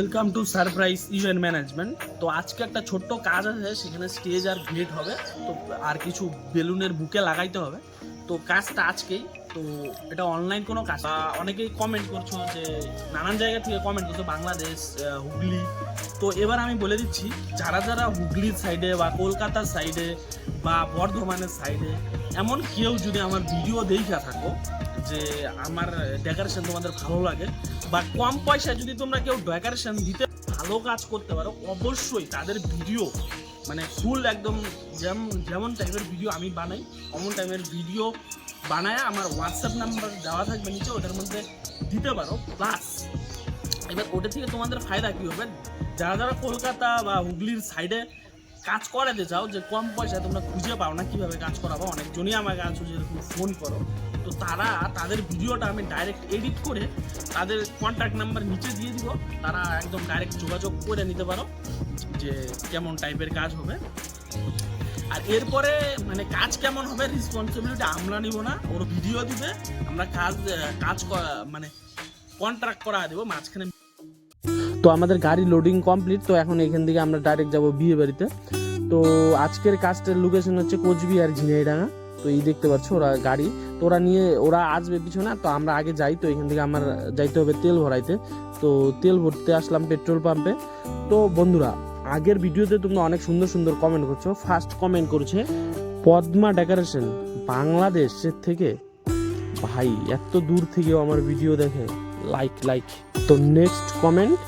Welcome to surprise event management তো আজকে একটা ছোট্ট কাজ আছে, সেখানে স্টেজ আর গেট হবে। তো আর কিছু বেলুনের বুকে লাগাইতে হবে। তো কাজটা আজকেই। তো এটা অনলাইন কোনো কাজ অনেকেই কমেন্ট করছ যে, নানান জায়গা থেকে কমেন্ট করছ, বাংলাদেশ হুগলি। তো এবার আমি বলে দিচ্ছি, যারা যারা হুগলির সাইডে বা কলকাতার সাইডে বা বর্ধমানের সাইডে এমন কেউ যদি আমার ভিডিও দেখা থাকো যে আমার ডেকোরেশন তোমাদের ভালো লাগে, বা কম পয়সায় যদি তোমরা কেউ ডেকোরেশন দিতে ভালো কাজ করতে পারো, অবশ্যই তাদের ভিডিও মানে ফুল একদম যেমন যেমন টাইপের ভিডিও আমি বানাই, অমন টাইপের ভিডিও বানায়, আমার হোয়াটসঅ্যাপ নাম্বার দেওয়া থাকবে নিচে, ওটার মধ্যে দিতে পারো। প্লাস এবার ওটা থেকে তোমাদের ফায়দা কী হবে? যারা যারা কলকাতা বা হুগলির সাইডে কাজ করাতে চাও, যে কম পয়সায় তোমরা খুঁজে পাও না কীভাবে কাজ করাবো, অনেকজনই আমাকে আছো যেরকম ফোন করো। তো তারা, তাদের ভিডিওটা আমি ডাইরেক্ট এডিট করে তাদের কন্ট্যাক্ট নাম্বার নিচে দিয়ে দিব। তারা একদম ডাইরেক্ট যোগাযোগ করে নিতে পারো যে কেমন টাইপের কাজ হবে। আর এরপরে মানে কাজ কেমন হবে রেসপন্সিবিলিটি আমরা নিব না, ওর ভিডিও দিবে, আমরা কাজ কাজ মানে কন্ট্রাক্ট করা দেবো মাঝখানে। তো আমাদের গাড়ি লোডিং কমপ্লিট তো এখন এখান থেকে আমরা ডাইরেক্ট যাব বিয়ে বাড়িতে। তো আজকের কাজটার লোকেশন হচ্ছে কোচবিহার ঝিনাইডাঙ্গা। তো এই দেখতে পাচ্ছ, ওরা গাড়ি। তো ওরা নিয়ে, ওরা আসবে পিছনে, তো আমরা আগে যাই, তো এখান থেকে আমার যাইতে হবে তেল ভরাইতে। তো তেল ভরতে আসলাম পেট্রোল পাম্পে। তো বন্ধুরা, আগের ভিডিওতে তোমরা অনেক সুন্দর সুন্দর কমেন্ট করছ। ফার্স্ট কমেন্ট করছে, পদ্মা ডেকোরেশন বাংলাদেশের থেকে। ভাই, এত দূর থেকেও আমার ভিডিও দেখে। লাইক লাইক তো next comment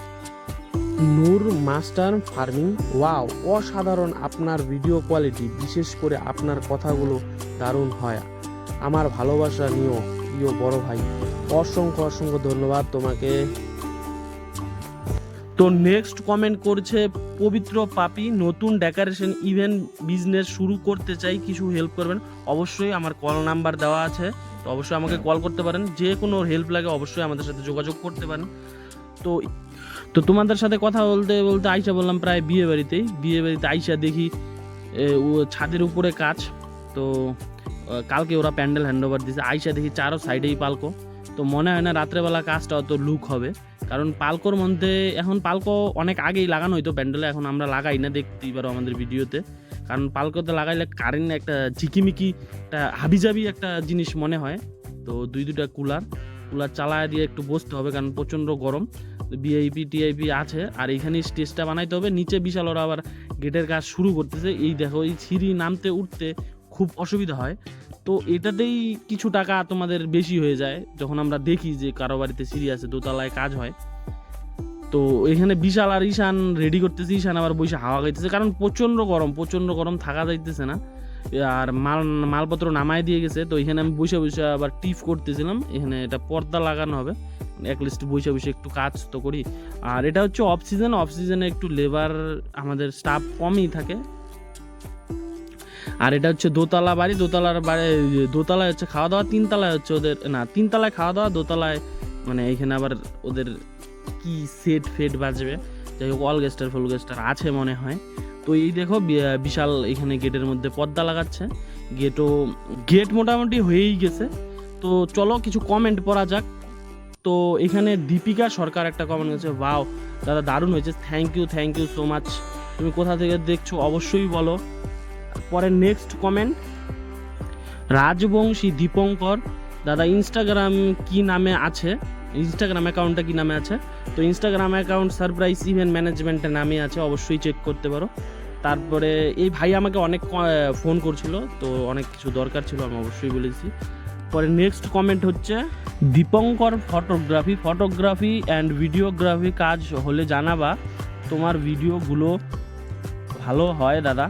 Noor master farming. Wow অসাধারণ আপনার ভিডিও কোয়ালিটি বিশেষ করে আপনার কথাগুলো। দারুণ হয়। আমার ভালোবাসা নিও, প্রিয় বড় ভাই। অসংখ্য অসংখ্য ধন্যবাদ তোমাকে। তো নেক্সট কমেন্ট করছে পবিত্র পাপি, নতুন ডেকোরেশন ইভেন্ট বিজনেস শুরু করতে চাই, কিছু হেল্প করবেন? অবশ্যই আমার কল নাম্বার দেওয়া আছে, তো অবশ্যই আমাকে কল করতে পারেন। যে কোনো হেল্প লাগে অবশ্যই আমাদের সাথে যোগাযোগ করতে পারেন। তো তো তোমাদের সাথে কথা বলতে বলতে আইসা বললাম প্রায় বিয়ে বাড়িতেই। বিয়ে বাড়িতে আইসা দেখি ছাদের উপরে কাজ, তো কালকে ওরা প্যান্ডেল হ্যান্ড ওভার দিয়েছে আইসা দেখি চারো সাইডেই পালকো। তো মনে হয় না রাত্রেবেলা কাজটা অত লুক হবে। কারণ পালকোর মধ্যে এখন পালকো অনেক আগেই লাগানো হইতো প্যান্ডেলে, এখন আমরা লাগাই না দেখতেই পারো আমাদের ভিডিওতে। কারণ পালকোতে লাগাইলে কারেন্ট একটা ঝিকিমিকি, একটা হাবিজাবি একটা জিনিস মনে হয়। তো দুই দুটা কুলার কুলার চালায় দিয়ে একটু বসতে হবে কারণ প্রচণ্ড গরম। বিআইপি টিআইপি আছে, আর এইখানে স্টেজটা বানাইতে হবে। নিচে বিশাল ওরা আবার গেটের কাজ শুরু করতেছে। এই দেখো, এই সিঁড়ি নামতে উঠতে খুব অসুবিধা হয়। তো এটাতেই কিছু টাকা তোমাদের বেশি হয়ে যায়, যখন আমরা দেখি যে কারও বাড়িতে আছে দোতলায় কাজ হয়। তো এখানে বিশাল আর ঈশান রেডি করতেছে, ঈশান আবার বসে হাওয়া খাইতেছে। কারণ প্রচণ্ড গরম প্রচণ্ড গরম থাকা যাইতেছে না। আর মাল, মালপত্র নামায় দিয়ে গেছে, তো এখানে আমি বসে বসে আবার টিপ করতেছিলাম। এখানে এটা পর্দা লাগানো হবে। একলিস্ট বসে বসে একটু কাজ তো করি। আর এটা হচ্ছে অফ সিজন অফ সিজনে একটু লেবার আমাদের স্টাফ কমই থাকে। আর এটা হচ্ছে দোতলা বাড়ি, দোতলার বাড়ি, দোতলায় হচ্ছে খাওয়া দাওয়া তিনতলায় হচ্ছে ওদের, না, তিনতলায় খাওয়া দাওয়া দোতলায় মানে এখানে আবার ওদের কি সেট ফেট বাজবে? যাই হোক অলগেস্টার ফুলগেস্টার আছে মনে হয়। তো এই দেখো বিশাল এখানে গেটের মধ্যে পর্দা লাগাচ্ছে। গেটও গেট মোটামুটি হয়েই গেছে। তো চলো, কিছু কমেন্ট পড়া যাক। তো এখানে দীপিকা সরকার একটা কমেন্ট করেছে বাও দাদা দারুণ হয়েছে। Thank you thank you so much তুমি কোথা থেকে দেখছ? অবশ্যই বলো। পরে নেক্সট কমেন্ট রাজবংশী দীপঙ্কর, দাদা ইনস্টাগ্রাম কি নামে আছে? ইনস্টাগ্রাম অ্যাকাউন্টটা কি নামে আছে? তো ইনস্টাগ্রাম অ্যাকাউন্ট সারপ্রাইজ ইভেন্ট ম্যানেজমেন্টের নামে আছে, অবশ্যই চেক করতে পারো। তারপরে এই ভাই আমাকে অনেক ফোন করছিল, তো অনেক কিছু দরকার ছিল, আমি অবশ্যই বলেছি। পরে নেক্সট কমেন্ট হচ্ছে, Dipankar photography photography and videography কাজ হলে জানাবা, তোমার ভিডিওগুলো ভালো হয় দাদা।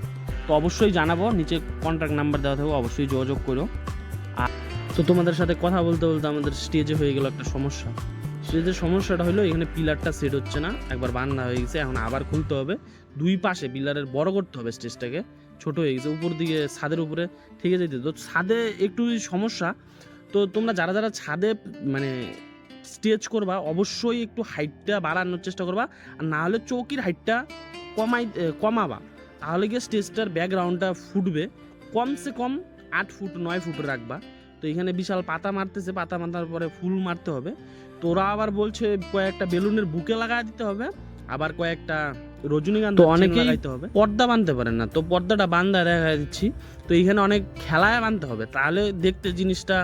তো অবশ্যই জানাব, নিচে কন্ট্যাক্ট নাম্বার দেওয়া থাকবে, অবশ্যই যোগাযোগ করো। আর তো তোমাদের সাথে কথা বলতে বলতে আমাদের স্টেজে হয়ে গেল একটা সমস্যা। স্টেজের সমস্যাটা হলো, এখানে পিলারটা সেট হচ্ছে না, একবার বান্ধা হয়ে গেছে, এখন আবার খুলতে হবে। দুই পাশে পিলারের বড় করতে হবে স্টেজটাকে ছোট হয়ে গেছে, উপর দিকে ছাদের উপরে থেকে যেতে। তো ছাদে একটু সমস্যা, তো তোমরা যারা যারা ছাদে মানে স্টেজ করবা, অবশ্যই একটু হাইটটা বাড়ানোর চেষ্টা করবা, আর না হলে চৌকির হাইটটা কমাই কমাবা। তাহলে গিয়ে স্টেজটার ব্যাকগ্রাউন্ডটা ফুটবে। কমসে কম আট ফুট নয় ফুট রাখবা। তো এখানে বিশাল পাতা মারতেছে পাতা মারার পরে ফুল মারতে হবে। তোরা আবার বলছে কয়েকটা বেলুনের বুকে লাগায় দিতে হবে আবার কয়েকটা রজনীকান্ত তো অনেকেই লাগাইতে হবে। পর্দা বাঁধতে পারেন না। তো পর্দাটা বান্ধা দেখা দিচ্ছি। তো এখানে অনেক খেলায় বাঁধতে হবে। তাহলে দেখতে জিনিসটা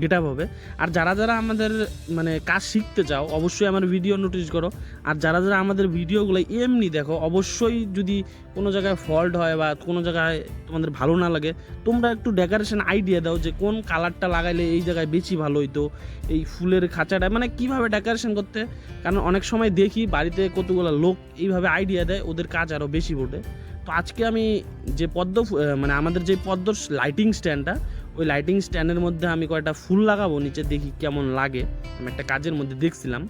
গেট হবে। আর যারা যারা আমাদের মানে কাজ শিখতে চাও, অবশ্যই আমার ভিডিও নোটিস করো। আর যারা যারা আমাদের ভিডিওগুলো এমনি দেখো, অবশ্যই যদি কোনো জায়গায় ফল্ট হয় বা কোনো জায়গায় তোমাদের ভালো না লাগে, তোমরা একটু ডেকোরেশন আইডিয়া দাও যে কোন কালারটা লাগাইলে এই জায়গায় বেশি ভালো হইতো, এই ফুলের খাঁচাটা মানে কীভাবে ডেকোরেশন করতে? কারণ অনেক সময় দেখি বাড়িতে কতগুলো লোক এইভাবে আইডিয়া দেয়, ওদের কাজ আরও বেশি ওঠে তো আজকে আমি যে পদ্ম মানে আমাদের যে পদ্ম লাইটিং স্ট্যান্ডটা ওই লাইটিং স্ট্যান্ডের মধ্যে আমি কয়েকটা ফুল লাগাবো নিচে দেখি কেমন লাগে। আমি একটা কাজের মধ্যে দেখছিলাম।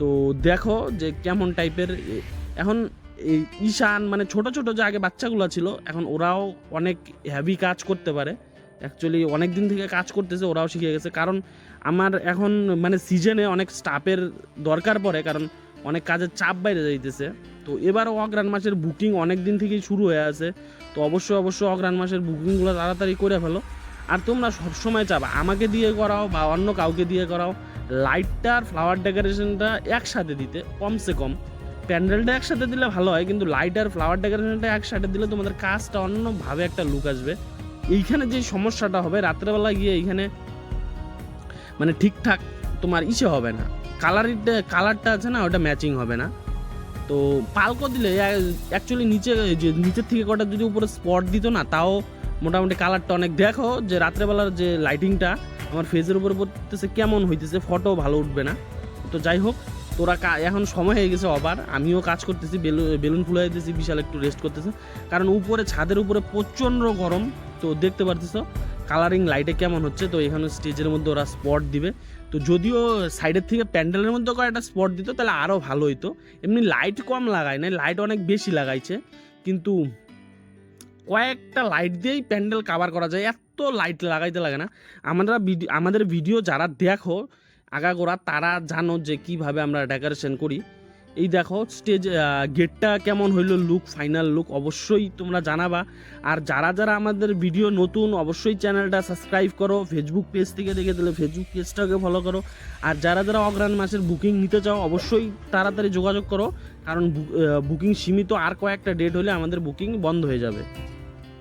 তো দেখো যে কেমন টাইপের এখন এই ঈশান মানে ছোট ছোট যে আগে বাচ্চাগুলো ছিল, এখন ওরাও অনেক হ্যাভি কাজ করতে পারে। অ্যাকচুয়ালি অনেক দিন থেকে কাজ করতেছে, ওরাও শিখে গেছে। কারণ আমার এখন মানে সিজনে অনেক স্টাফের দরকার পড়ে, কারণ অনেক কাজের চাপ বাইরে যাইতেছে। তো এবারও অগ্রাণ মাসের বুকিং অনেক দিন থেকেই শুরু হয়ে আছে। তো অবশ্যই অবশ্যই অগ্রাণ মাসের বুকিংগুলো তাড়াতাড়ি করে ফেলো। আর তোমরা সবসময় চাবা, আমাকে দিয়ে করাও বা অন্য কাউকে দিয়ে করাও। লাইটটা আর ফ্লাওয়ার ডেকোরেশনটা একসাথে দিতে, কমসে কম। প্যান্ডেলটা একসাথে দিলে ভালো হয়, কিন্তু লাইট আর ফ্লাওয়ার ডেকোরেশনটা একসাথে দিলে তোমাদের কাজটা অন্যভাবে একটা লুক আসবে। এইখানে যে সমস্যাটা হবে, রাত্রেবেলা গিয়ে এইখানে মানে ঠিকঠাক তোমার ইসে হবে না। কালারিটা কালারটা আছে না, ওটা ম্যাচিং হবে না। তো পালকো দিলে অ্যাকচুয়ালি নিচে, যে নিচের থেকে কটা যদি উপরে স্পট দিত না, তাও মোটামুটি কালারটা অনেক। দেখো যে রাত্রেবেলার যে লাইটিংটা আমার ফেসের উপর পড়তেছে, কেমন হইতেছে? ফটো ভালো উঠবে না। তো যাই হোক, তোরা এখন সময় হয়ে গেছে আবার। আমিও কাজ করতেছি বেলুন ফুলাই দিতেছি, বিশাল একটু রেস্ট করতেছে। কারণ উপরে, ছাদের উপরে প্রচণ্ড গরম। তো দেখতে পারতেছো কালারিং লাইটে কেমন হচ্ছে? তো এখানে স্টেজের মধ্যে ওরা স্পট দিবে। তো যদিও সাইডের থেকে প্যান্ডেলের মধ্যে কয়েকটা স্পট দিত, তাহলে আরও ভালো হইতো। এমনি লাইট কম লাগায় না লাইট অনেক বেশি লাগাইছে। কিন্তু কয়েকটা লাইট দিয়েই প্যান্ডেল কাভার করা যায়। এত লাইট লাগাইতে লাগে না। আমরা ভিডিও আমাদের ভিডিও যারা দেখো, আগাগোড়া তারা জানো যে কীভাবে আমরা ডেকোরেশন করি। এই দেখো স্টেজ গেটটা কেমন হইল লুক ফাইনাল লুক অবশ্যই তোমরা জানাবা। আর যারা যারা আমাদের ভিডিও নতুন, অবশ্যই চ্যানেলটা সাবস্ক্রাইব করো ফেসবুক পেজ থেকে দেখে দিলে ফেসবুক পেজটাকে ফলো করো। আর যারা যারা অগ্রাণ মাসের বুকিং নিতে চাও, অবশ্যই তাড়াতাড়ি যোগাযোগ করো। কারণ বুকিং সীমিত আর কয়েকটা ডেট হলে আমাদের বুকিং বন্ধ হয়ে যাবে।